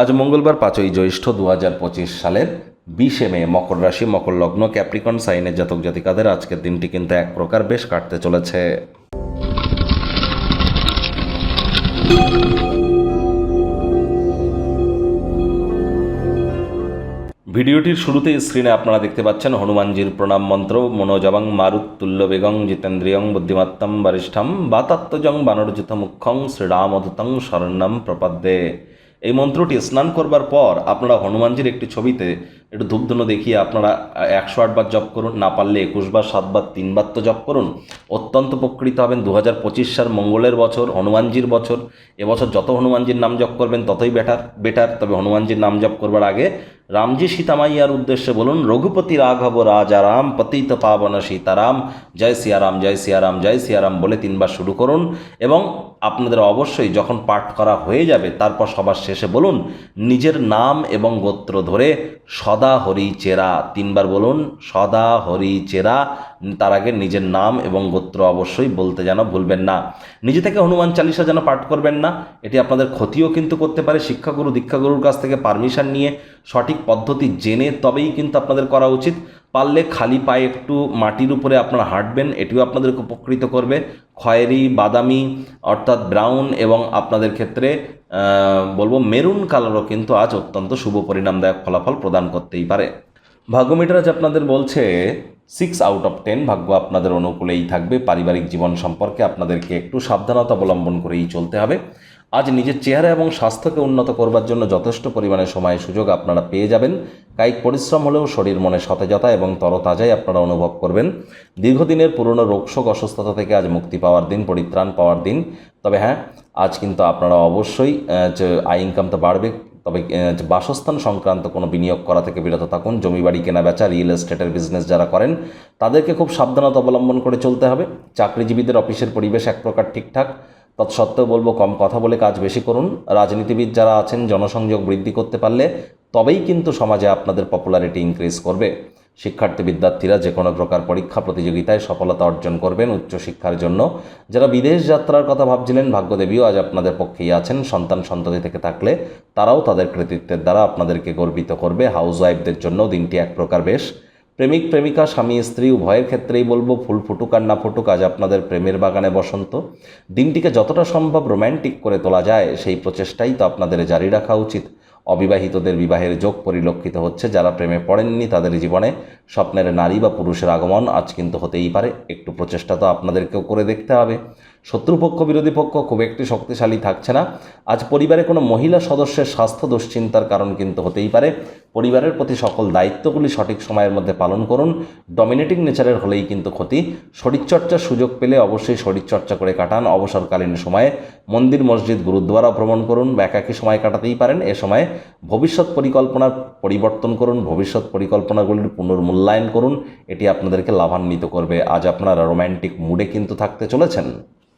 আজ মঙ্গলবার পাঁচই জ্যৈষ্ঠ দু হাজার পঁচিশ সালের বিশে মে মকর রাশি, মকর লগ্ন, ক্যাপ্রিকন, সাইনের জাতক জাতিকাদের আজকের দিনটি কিন্তু এক প্রকার বেশ কাটতে চলেছে। ভিডিওটির শুরুতে স্ক্রিনে আপনারা দেখতে পাচ্ছেন হনুমানজির প্রণাম মন্ত্র, মনোজবং মারুত্তুল্য বেগং জিতেন্দ্রিয়ং বুদ্ধিমত্তম বরিষ্ঠম বাতাত্মজং বানরজিত মুখ্যং শ্রীরামদূতং শরণ্যম প্রপদ্যে। এই মন্ত্রটি স্নান করবার পর আপনারা হনুমানজির একটি ছবিতে একটু ধূপধুনো দেখিয়ে আপনারা একশো আটবার জপ করুন, না পারলে একুশবার, সাতবার, তিনবার তো জব করুন। অত্যন্ত উপকৃত হবেন। দু হাজার পঁচিশ সাল মঙ্গলের বছর, হনুমানজির বছর, এবছর যত হনুমানজির নাম জপ করবেন ততই বেটার বেটার। তবে হনুমানজির নাম জপ করবার আগে রামজি সীতামাইয়ার উদ্দেশ্যে বলুন, রঘুপতি রাঘব, রাজা রাম, পতিত পাবন সীতারাম, জয় সিয়ারাম জয় সিয়ারাম জয় সিয়ারাম বলে তিনবার শুরু করুন। এবং আপনাদের অবশ্যই যখন পাঠ করা হয়ে যাবে, তারপর সবার শেষে বলুন, নিজের নাম এবং গোত্র ধরে সদা হরি চেরা। তিনবার বলুন, সদা হরি চেরা। তার আগে নিজের নাম এবং গোত্র অবশ্যই বলতে যেন ভুলবেন না। নিজে থেকে হনুমান চালিসা যেন পাঠ করবেন না, এটি আপনাদের ক্ষতিও কিন্তু করতে পারে। শিক্ষাগুরু, দীক্ষাগুরুর কাছ থেকে পারমিশন নিয়ে সঠিক পদ্ধতি জেনে তবেই কিন্তু আপনাদের করা উচিত। পারলে খালি পায়ে একটু মাটির উপরে আপনারা হাঁটবেন, এটিও আপনাদেরকে উপকৃত করবে। খয়েরি, বাদামি, অর্থাৎ ব্রাউন এবং আপনাদের ক্ষেত্রে বলব মেরুন কালারও কিন্তু আজ অত্যন্ত শুভ পরিণামদায়ক ফলাফল প্রদান করতেই পারে। ভাগ্যমিটার আজ আপনাদের বলছে সিক্স আউট অফ টেন ভাগ্য আপনাদের অনুকূলেই থাকবে। পারিবারিক জীবন সম্পর্কে আপনাদেরকে একটু সাবধানতা অবলম্বন করেই চলতে হবে। আজ নিজের চেহারা এবং স্বাস্থ্যকে উন্নত করবার জন্য যথেষ্ট পরিমাণে সময় সুযোগ আপনারা পেয়ে যাবেন। কায়িক পরিশ্রম হলেও শরীর মনে সতেজতা এবং তরতাজাই আপনারা অনুভব করবেন। দীর্ঘদিনের পুরনো রোগশোক অসুস্থতা থেকে আজ মুক্তি পাওয়ার দিন, পরিত্রাণ পাওয়ার দিন। তবে হ্যাঁ আজ কিন্তু আপনারা অবশ্যই আয় ইনকাম তো বাড়বে, তবে বাসস্থান সংক্রান্ত কোনো বিনিয়োগ করা থেকে বিরত থাকুন। জমি বাড়ি কেনা বেচা রিয়েল এস্টেটের বিজনেস যারা করেন, তাদেরকে খুব সাবধানতা অবলম্বন করে চলতে হবে। চাকরিজীবীদের অফিসের পরিবেশ এক প্রকার ঠিকঠাক। তৎসত্ত্বেও বলব, কম কথা বলে কাজ বেশি করুন। রাজনীতিবিদ যারা আছেন, জনসংযোগ বৃদ্ধি করতে পারলে তবেই কিন্তু সমাজে আপনাদের পপুলারিটি ইনক্রিজ করবে। শিক্ষার্থী বিদ্যার্থীরা যে কোনো প্রকার পরীক্ষা প্রতিযোগিতায় সফলতা অর্জন করবেন উচ্চশিক্ষার জন্য। যারা বিদেশ যাত্রার কথা ভাবছিলেন, ভাগ্যদেবীও আজ আপনাদের পক্ষেই আছেন। সন্তান সন্ততি থেকে থাকলে তারাও তাদের কৃতিত্বের দ্বারা আপনাদেরকে গর্বিত করবে। হাউস ওয়াইফদের জন্য দিনটি এক প্রকার বেশ। প্রেমিক, প্রেমিকা, স্বামী, স্ত্রী, উভয়ের ক্ষেত্রেই বলব ফুল ফুটুক আর না ফুটুক, আজ আপনাদের প্রেমের বাগানে বসন্ত। দিনটিকে যতটা সম্ভব রোম্যান্টিক করে তোলা যায়, সেই প্রচেষ্টাই তো আপনাদের জারি রাখা উচিত। অবিবাহিতদের বিবাহের যোগ পরিলক্ষিত হচ্ছে, যারা প্রেমে পড়েননি তাদের জীবনে স্বপ্নের নারী বা পুরুষের আগমন আজ কিন্তু হতেই পারে। একটু প্রচেষ্টা তো আপনাদেরকেও করে দেখতে হবে। শত্রুপক্ষ, বিরোধী পক্ষ খুব একটি শক্তিশালী থাকছে না। আজ পরিবারে কোনো মহিলা সদস্যের স্বাস্থ্য দুশ্চিন্তার কারণ কিন্তু হতেই পারে। পরিবারের প্রতি সকল দায়িত্বগুলি সঠিক সময়ের মধ্যে পালন করুন। ডমিনেটিং নেচারের হলেই কিন্তু ক্ষতি। শরীরচর্চার সুযোগ পেলে অবশ্যই শরীরচর্চা করে কাটান অবসরকালীন সময়ে। মন্দির, মসজিদ গুরুদ্বারা ভ্রমণ করুন। বা একাকী সময় কাটাতেই পারেন। এ সময় ভবিষ্যৎ পরিকল্পনার পরিবর্তন করুন। ভবিষ্যৎ পরিকল্পনাগুলির পুনর্মূল্যায়ন করুন। এটি আপনাদেরকে লাভান্বিত করবে। আজ আপনারা রোম্যান্টিক মুডে কিন্তু থাকতে চলেছেন।